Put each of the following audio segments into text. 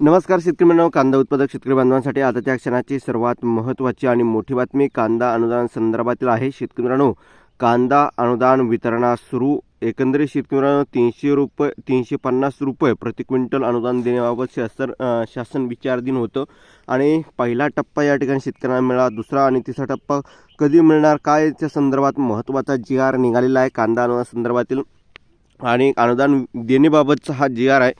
नमस्कार शेतकरी मित्रांनो कांदा उत्पादक शेतकरी बांधवांसाठी आताच्या क्षणाची सर्वात महत्त्वाची आणि मोठी बातमी कांदा अनुदान संदर्भातील आहे. शेतकरी मित्रांनो कांदा अनुदान वितरणास सुरू. एकंदरीत शेतकरी मित्रांनो तीनशे रुपये तीनशे पन्नास रुपये प्रति क्विंटल अनुदान देण्याबाबत शासन शासन विचारधीन होतं. आणि पहिला टप्पा या ठिकाणी शेतकऱ्यांना मिळाला दुसरा आणि तिसरा टप्पा कधी मिळणार काय त्या संदर्भात महत्त्वाचा जी आर निघालेला आहे कांदा अनुदान संदर्भातील आणि अनुदान देणेबाबतचा हा जी आर आहे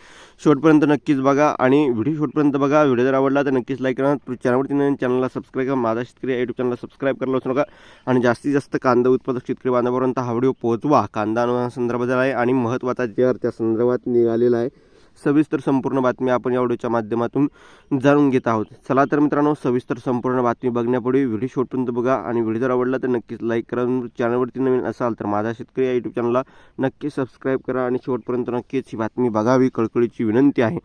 शेवटपर्यंत नक्कीच बघा. आणि व्हिडिओ शेवटपर्यंत बघा. व्हिडिओ जर आवडला तर नक्कीच लाईक करा. चॅनलवरती नवीन चॅनलला सबस्क्राईब करा. माझा शेतकरी यूट्यूब चॅनलला सबस्क्राईब करायला विसरू नका. आणि जास्तीत जास्त कांदा उत्पादक शेतकरी बांधवापर्यंत हा व्हिडिओ पोहोचवा. कांदा अनुदान संदर्भात आहे आणि महत्त्वाचा जी आर त्या संदर्भात निघालेला आहे. सविस्तर संपूर्ण बातमी आपण या व्हिडिओच्या माध्यमातून जाणून घेत आहोत. चला तर मित्रांनो सविस्तर संपूर्ण बातमी बघण्यापूर्वी व्हिडिओ शेवटपर्यंत बघा आणि व्हिडिओ जर आवडला तर नक्कीच लाईक करा. चॅनलवरती नवीन असाल तर माझा शेतकरी या यूट्यूब चॅनलला नक्की सबस्क्राईब करा आणि शेवटपर्यंत नक्कीच ही बातमी बघावी. कळकळीची विनंती आहे.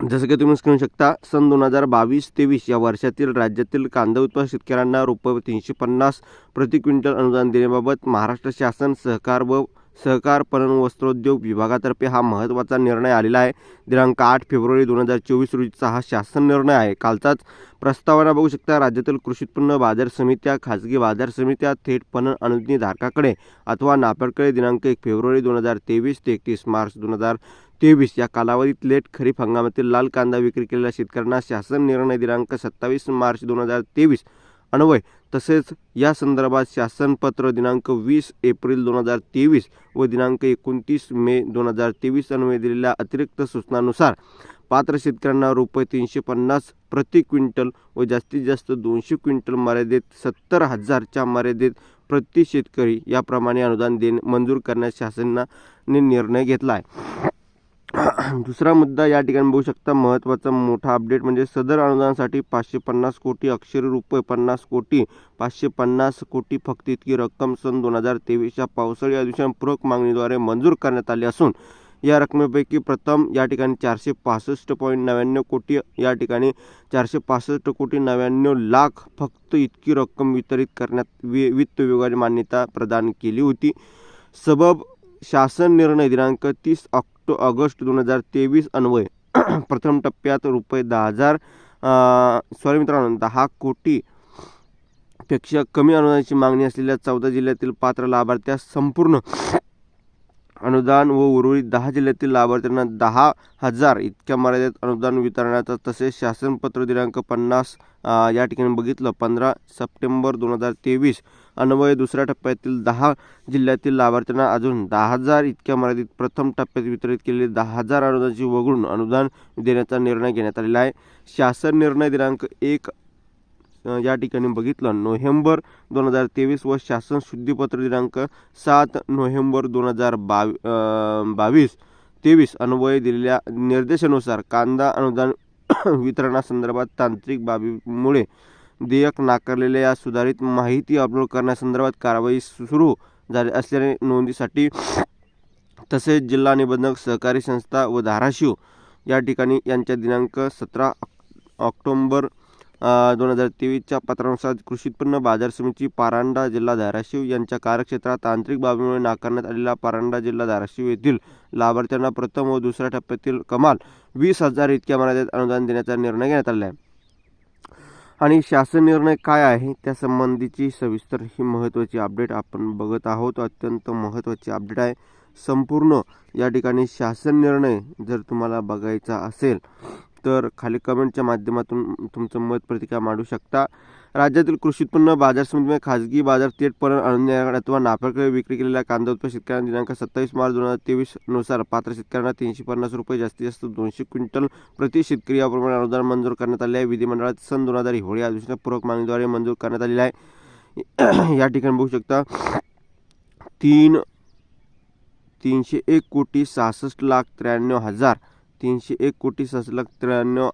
जसं की तुम्ही स्क्रीन शकता सन दोन हजार बावीस तेवीस या वर्षातील राज्यातील कांदा उत्पादक शेतकऱ्यांना रुपये तीनशे पन्नास प्रति क्विंटल अनुदान देण्याबाबत महाराष्ट्र शासन सहकार व सहकार पणन वस्त्रोद्योग विभागातर्फे हा महत्त्वाचा निर्णय आलेला आहे. दिनांक आठ फेब्रुवारी दोन हजार चोवीस रोजीचा हा शासन निर्णय आहे. कालचाच प्रस्तावना बघू शकता. राज्यातील कृषी उत्पन्न बाजार समित्या खाजगी बाजार समित्या थेट पणन अनुज्ञी धारकाकडे अथवा नाफेडकडे दिनांक एक फेब्रुवारी दोन हजार तेवीस ते एकतीस मार्च दोन हजार तेवीस या कालावधीत लेट खरीप हंगामातील लाल कांदा विक्री केलेल्या शेतकऱ्यांना शासन निर्णय दिनांक सत्तावीस मार्च दोन हजार तेवीस अन्वय तसेच या संदर्भात शासनपत्र दिनांक वीस एप्रिल दोन हजार तेवीस व दिनांक एकोणतीस मे दोन हजार तेवीस अन्वये दिलेल्या अतिरिक्त सूचनानुसार पात्र शेतकऱ्यांना रुपये तीनशे पन्नास प्रति क्विंटल व जास्तीत जास्त दोनशे क्विंटल मर्यादेत सत्तर हजारच्या मर्यादेत प्रति शेतकरी याप्रमाणे अनुदान देणे मंजूर करण्यास शासनाने निर्णय घेतला आहे. दुसरा मुद्दा या ठिकाणी बघू शकता महत्त्वाचा मोठा अपडेट म्हणजे सदर अनुदानासाठी पाचशे पन्नास कोटी अक्षर रुपये पन्नास कोटी पाचशे पन्नास कोटी फक्त इतकी रक्कम सन दोन हजार तेवीसच्या पावसाळी अधिवेशन पूरक मागणीद्वारे मंजूर करण्यात आली असून या रकमेपैकी प्रथम या ठिकाणी चारशे पासष्ट पॉईंट नव्याण्णव कोटी या ठिकाणी चारशे पासष्ट कोटी नव्याण्णव लाख फक्त इतकी रक्कम वितरित करण्यात वि वित्त विभागाने मान्यता प्रदान केली होती. सबब शासन निर्णय दिनांक तीस टू ऑगस्ट दोन हजार तेवीस अन्वय प्रथम टप्प्यात रुपये दहा हजार सॉरी मित्रांनो दहा कोटी पेक्षा कमी अनुदानाची मागणी असलेल्या चौदा जिल्ह्यातील पात्र लाभार्थ्यास संपूर्ण अनुदान व उर्वरित दहा जिल्ह्यातील लाभार्थ्यांना दहा हजार इतक्या मर्यादेत अनुदान वितरणाचा तसेच शासनपत्र दिनांक पन्नास या ठिकाणी बघितलं पंधरा सप्टेंबर दोन हजार तेवीस. अन्वय दुसऱ्या टप्प्यातील दहा जिल्ह्यातील लाभार्थ्यांना अजून दहा हजार इतक्या मर्यादित प्रथम टप्प्यात वितरित केलेली दहा हजार अनुदानाची वगळून अनुदान देण्याचा निर्णय घेण्यात आलेला आहे. शासन निर्णय दिनांक एक या ठिकाणी बघितलं. नोव्हेंबर दोन हजार तेवीस व शासन शुद्धीपत्र दिनांक सात नोव्हेंबर दोन हजार बावी बावीस तेवीस अन्वये दिलेल्या निर्देशानुसार कांदा अनुदान वितरणासंदर्भात तांत्रिक बाबीमुळे देयक नाकारलेल्या या सुधारित माहिती अपलोड करण्यासंदर्भात कारवाई सुरू झाली असल्याने नोंदीसाठी तसेच जिल्हा निबंधक सहकारी संस्था व धाराशिव या ठिकाणी यांच्या दिनांक सतरा ऑक्टोंबर दोन हजार तेवीसच्या पत्रानुसार कृषी उत्पन्न बाजार समिती पारांडा जिल्हा धाराशिव यांच्या कार्यक्षेत्रात तांत्रिक बाबीमुळे नाकारण्यात आलेला पारांडा जिल्हा धाराशिव येथील लाभार्थ्यांना प्रथम व दुसऱ्या टप्प्यातील कमाल वीस हजार इतक्या मर्यादेत अनुदान देण्याचा निर्णय घेण्यात आला आहे. आणि शासन निर्णय काय आहे त्या संबंधीची सविस्तर ही महत्त्वाची अपडेट आपण बघत आहोत. अत्यंत महत्त्वाची अपडेट आहे. संपूर्ण या ठिकाणी शासन निर्णय जर तुम्हाला बघायचा असेल तर खाली कमेंटच्या माध्यमातून तुमचं मत प्रतिक्रिया मांडू शकता. राज्यातील कृषी उत्पन्न बाजार समितीमध्ये खाजगी बाजार थेट पणन आणण्याकडे अथवा नाफेडकडे विक्री केलेल्या कांदा उत्पादक शेतकऱ्यांना दिनांक सत्तावीस मार्च दोन हजार तेवीसनुसार पात्र शेतकऱ्यांना तीनशे पन्नास रुपये जास्तीत जास्त दोनशे क्विंटल प्रति शेतकरी याप्रमाणे अनुदान मंजूर करण्यात आले आहे. विधिमंडळात सन दोन हजार होळी अधिवेशनात पूरक मागणीद्वारे मंजूर करण्यात आलेला आहे. या ठिकाणी बघू शकता तीन तीनशे एक कोटी सहासष्ट लाख त्र्याण्णव हजार तीनशे एक कोटी सहासष्ट लाख त्र्याण्णव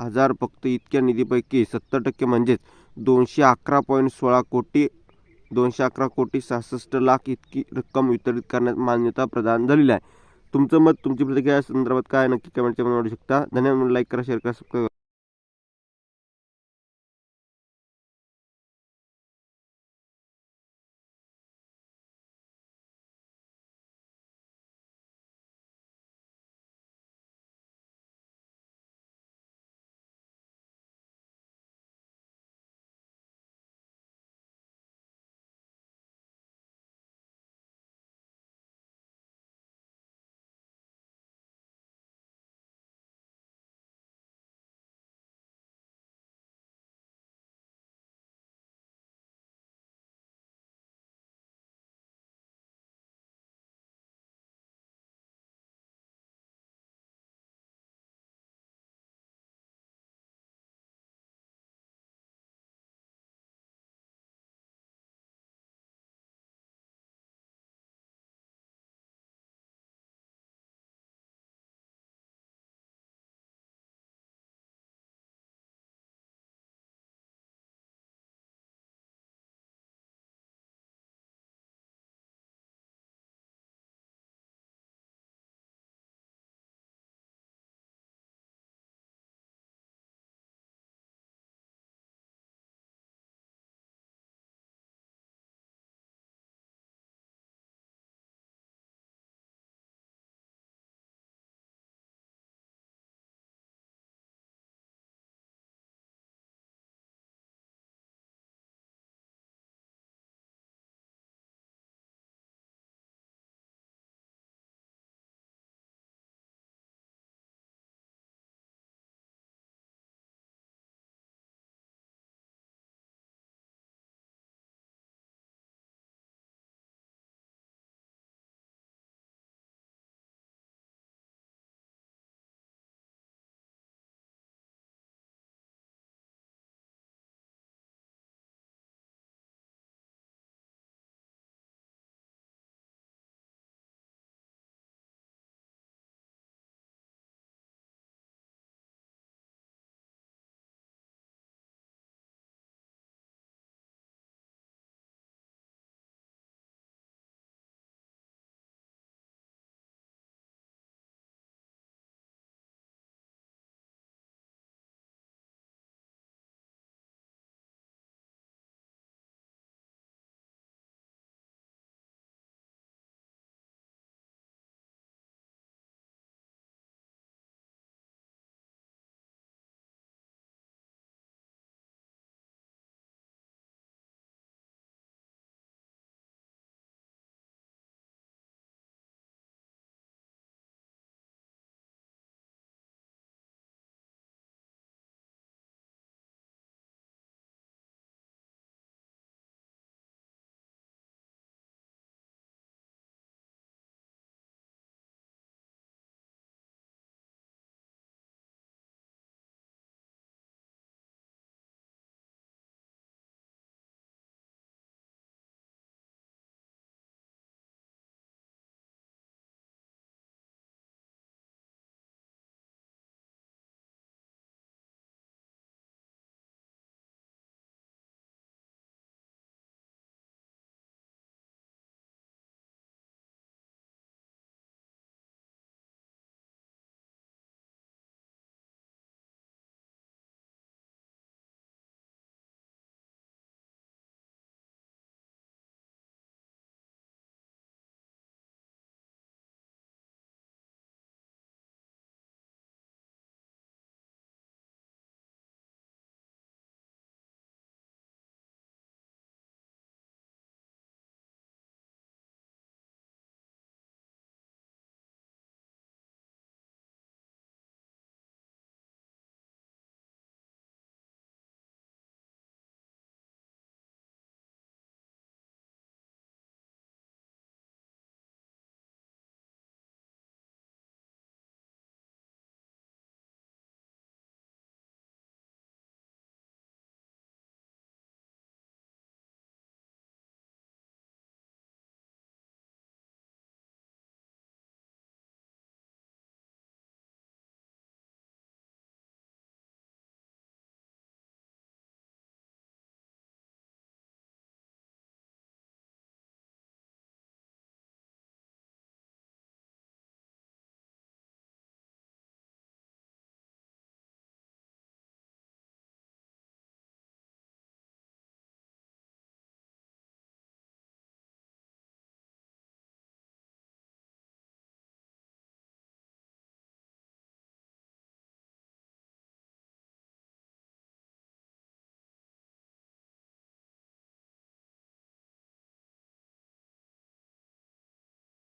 हजार फक्त इतक्या निधीपैकी सत्तर टक्के म्हणजेच दोनशे अकरा पॉईंट सोळा कोटी दोनशे अकरा कोटी सहासष्ट लाख इतकी रक्कम वितरित करण्यात मान्यता प्रदान झालेली आहे. तुमचं मत तुमची प्रतिक्रिया संदर्भात काय नक्की कमेंटच्या मध्ये शकता. धन्यवाद. लाईक करा शेअर करा सबस्क्राईब